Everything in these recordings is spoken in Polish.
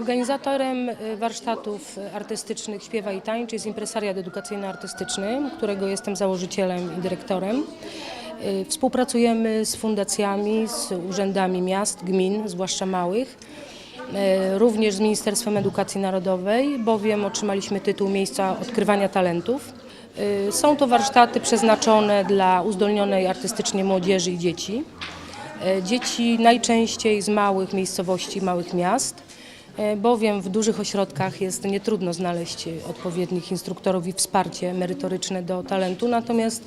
Organizatorem y, warsztatów artystycznych Śpiewa i Tańcz jest impresariat edukacyjno-artystyczny, którego jestem założycielem i dyrektorem. Y, Współpracujemy z fundacjami, z urzędami miast, gmin, zwłaszcza małych, y, również z Ministerstwem Edukacji Narodowej, bowiem otrzymaliśmy tytuł Miejsca Odkrywania Talentów. Są to warsztaty przeznaczone dla uzdolnionej artystycznie młodzieży i dzieci. Dzieci najczęściej z małych miejscowości, małych miast, bowiem w dużych ośrodkach jest nietrudno znaleźć e, odpowiednich instruktorów i wsparcie merytoryczne do talentu, natomiast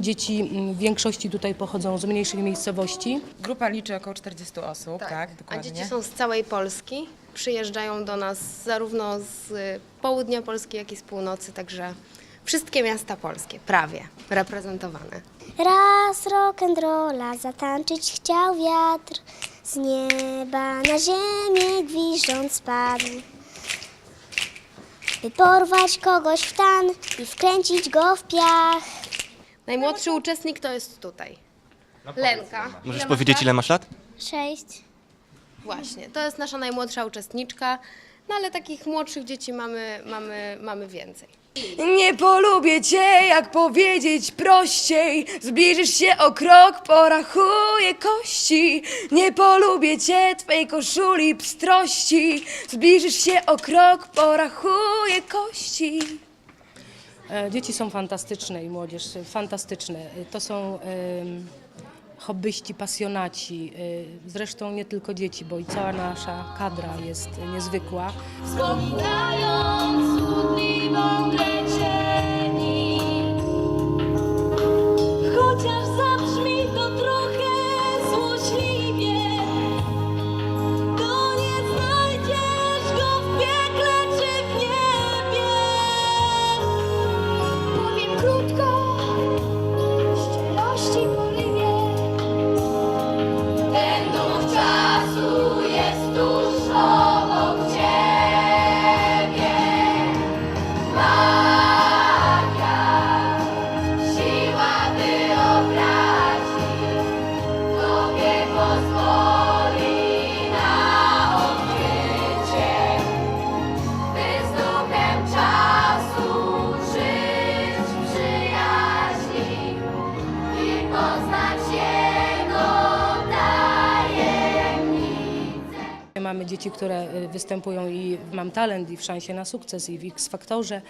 dzieci w większości tutaj pochodzą z mniejszych miejscowości. Grupa liczy około 40 osób, tak, A dokładnie. dzieci są z całej Polski. Przyjeżdżają do nas zarówno z południa Polski, jak i z północy, także wszystkie miasta polskie, prawie, reprezentowane. Raz rock'n'rolla zatańczyć chciał wiatr, z nieba na ziemię gwiżdżąc spadł. By porwać kogoś w tan i wkręcić go w piach. Najmłodszy uczestnik to jest tutaj. Lenka. Możesz Ile powiedzieć, ile masz lat? Sześć. Właśnie, to jest nasza najmłodsza uczestniczka, no ale takich młodszych dzieci mamy, mamy, mamy więcej. Nie polubię cię, jak powiedzieć prościej. Zbliżysz się o krok, porachuję kości. Nie polubię cię, twej koszuli pstrości. Zbliżysz się o krok, porachuję kości. E, Dzieci są fantastyczne i młodzież e, fantastyczne. E, To są em, hobbyści, pasjonaci. E, Zresztą nie tylko dzieci, bo i cała nasza kadra jest e, niezwykła. Wspominając. Dzieci, które y, występują i Mam Talent, i w Szansie na Sukces, i w X Faktorze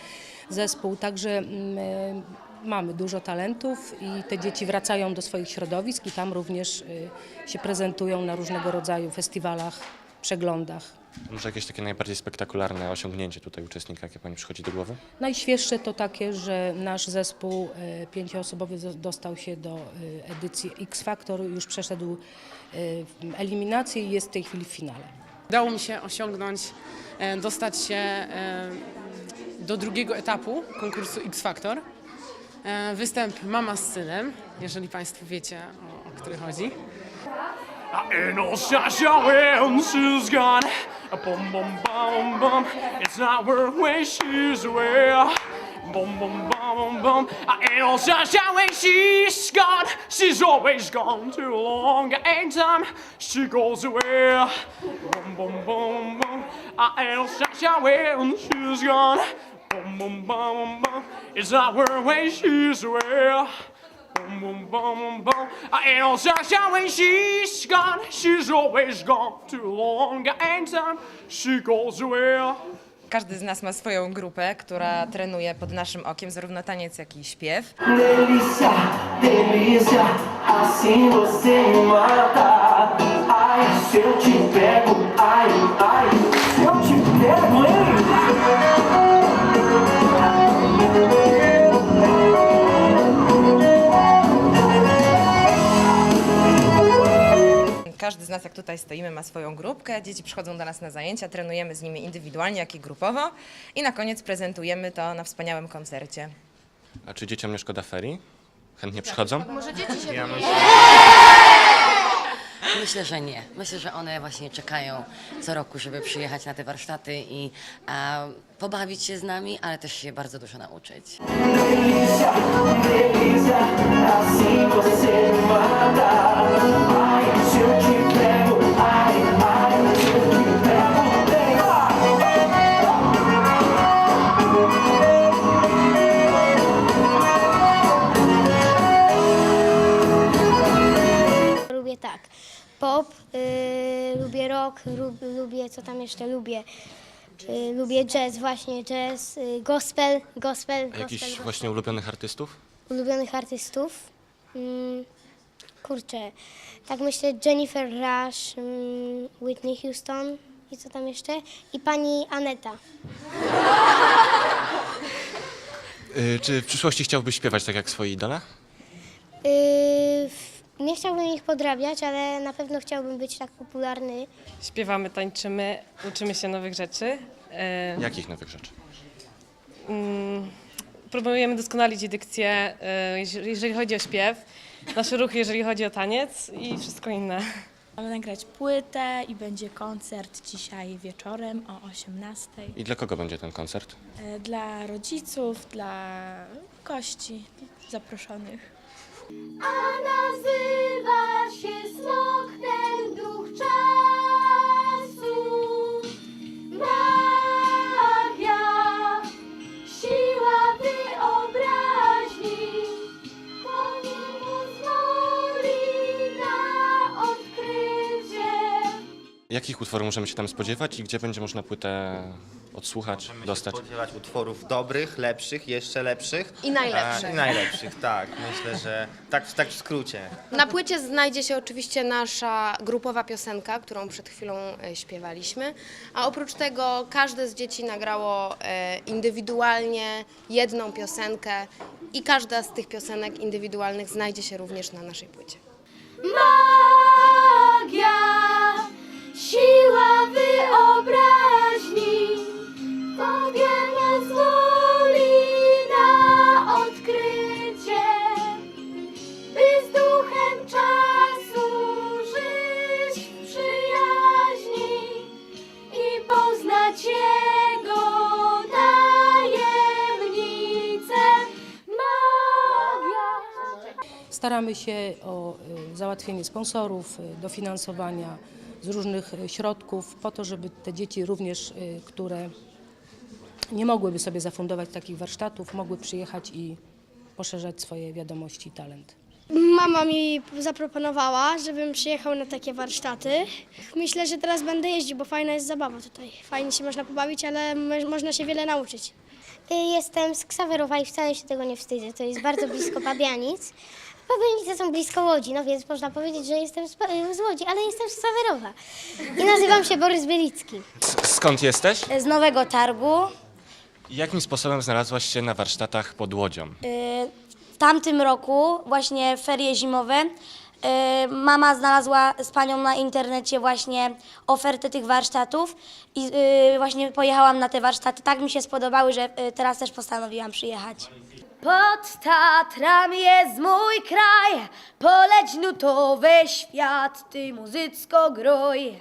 zespół. Także mm, y, mamy dużo talentów i te dzieci wracają do swoich środowisk i tam również y, się prezentują na różnego rodzaju festiwalach, przeglądach. Może jakieś takie najbardziej spektakularne osiągnięcie tutaj uczestnika, jakie Pani przychodzi do głowy? Najświeższe to takie, że nasz zespół pięcioosobowy dostał się do edycji X Factor, już przeszedł eliminację i jest w tej chwili w finale. Udało mi się osiągnąć, e, dostać się e, do drugiego etapu konkursu X Factor. E, Występ Mama z synem, jeżeli Państwo wiecie o, o który chodzi. I no Sasha when she's gone. She's always gone too long. Ain't time she goes away. Boom, boom, boom, ain't no Sasha when she's gone. Boom, boom, boom, boom. It's not her way she's away. Boom, boom, boom, boom. No sunshine when she's gone. She's always gone too long. Ain't time she goes away. Każdy z nas ma swoją grupę, która trenuje pod naszym okiem zarówno taniec, jak i śpiew. Delícia, delícia, assim você me mata. Ai, se eu te pego, ai, ai, se eu te pego, hein? Nas, jak tutaj stoimy, ma swoją grupkę. Dzieci przychodzą do nas na zajęcia, trenujemy z nimi indywidualnie, jak i grupowo. I na koniec prezentujemy to na wspaniałym koncercie. A czy dzieciom nie szkoda ferii? Chętnie przychodzą? Myślę, że nie. Myślę, że one właśnie czekają co roku, żeby przyjechać na te warsztaty i a, pobawić się z nami, ale też się bardzo dużo nauczyć. Lubię rock, lub, lubię, co tam jeszcze lubię. Y, lubię jazz, właśnie jazz, y, gospel, gospel, A gospel, jakichś gospel. właśnie ulubionych artystów? ulubionych artystów. Mm, kurczę, tak myślę Jennifer Rush, mm, Whitney Houston i co tam jeszcze? I pani Aneta. Y, czy w przyszłości chciałbyś śpiewać tak jak swoi idole? Yy, nie chciałbym ich podrabiać, ale na pewno chciałbym być tak popularny. Śpiewamy, tańczymy, uczymy się nowych rzeczy. E, Jakich nowych rzeczy? mm, próbujemy doskonalić dykcję, e, jeżeli- jeżeli chodzi o śpiew, nasze ruchy, jeżeli chodzi o taniec i wszystko inne. Mamy nagrać płytę i będzie koncert dzisiaj wieczorem o 18:00 I dla kogo będzie ten koncert? e, dla rodziców, dla gości zaproszonych. Jakich utworów możemy się tam spodziewać i gdzie będzie można płytę odsłuchać, dostać? spodziewać utworów dobrych, lepszych, jeszcze lepszych. I najlepszych. A, I najlepszych, tak. Myślę, że tak, tak w skrócie. Na płycie znajdzie się oczywiście nasza grupowa piosenka, którą przed chwilą e, śpiewaliśmy, a oprócz tego każde z dzieci nagrało e, indywidualnie jedną piosenkę i każda z tych piosenek indywidualnych znajdzie się również na naszej płycie. Wyobraźni, Tobie pozwoli na odkrycie, by z duchem czasu żyć przyjaźni i poznać jego tajemnice. Magia. Staramy się o y, załatwienie sponsorów, y, dofinansowania z różnych y, środków, po to, żeby te dzieci również, y, które nie mogłyby sobie zafundować takich warsztatów, mogły przyjechać i poszerzać swoje wiadomości i talent. Mama mi zaproponowała, żebym przyjechał na takie warsztaty. Myślę, że teraz będę jeździł, bo fajna jest zabawa tutaj. Fajnie się można pobawić, ale mo- można się wiele nauczyć. Jestem z Ksawerowa i wcale się tego nie wstydzę. To jest bardzo blisko Pabianic. Pabianice są blisko Łodzi, no więc można powiedzieć, że jestem z, Pa- z Łodzi, ale jestem z Ksawerowa. I nazywam się Borys Bielicki. S- skąd jesteś? Z Nowego Targu. Jakim sposobem znalazłaś się na warsztatach pod Łodzią? W tamtym roku, właśnie ferie zimowe, y, mama znalazła z panią na internecie właśnie ofertę tych warsztatów i y, właśnie pojechałam na te warsztaty. Tak mi się spodobały, że y, teraz też postanowiłam przyjechać. Pod Tatrami jest mój kraj, poleć nutowy świat, ty muzycko groj.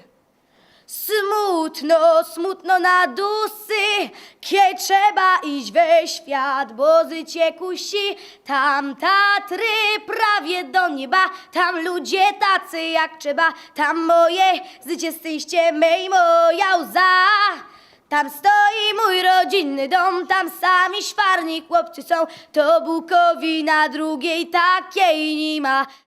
Smutno, smutno na dusy, kiedy trzeba iść we świat, bo życie kusi. Tam Tatry prawie do nieba, tam ludzie tacy jak trzeba, tam moje życie szczęście me i moja łza. Tam stoi mój rodzinny dom, tam sami szwarni chłopcy są, to Bukowina drugiej takiej nie ma.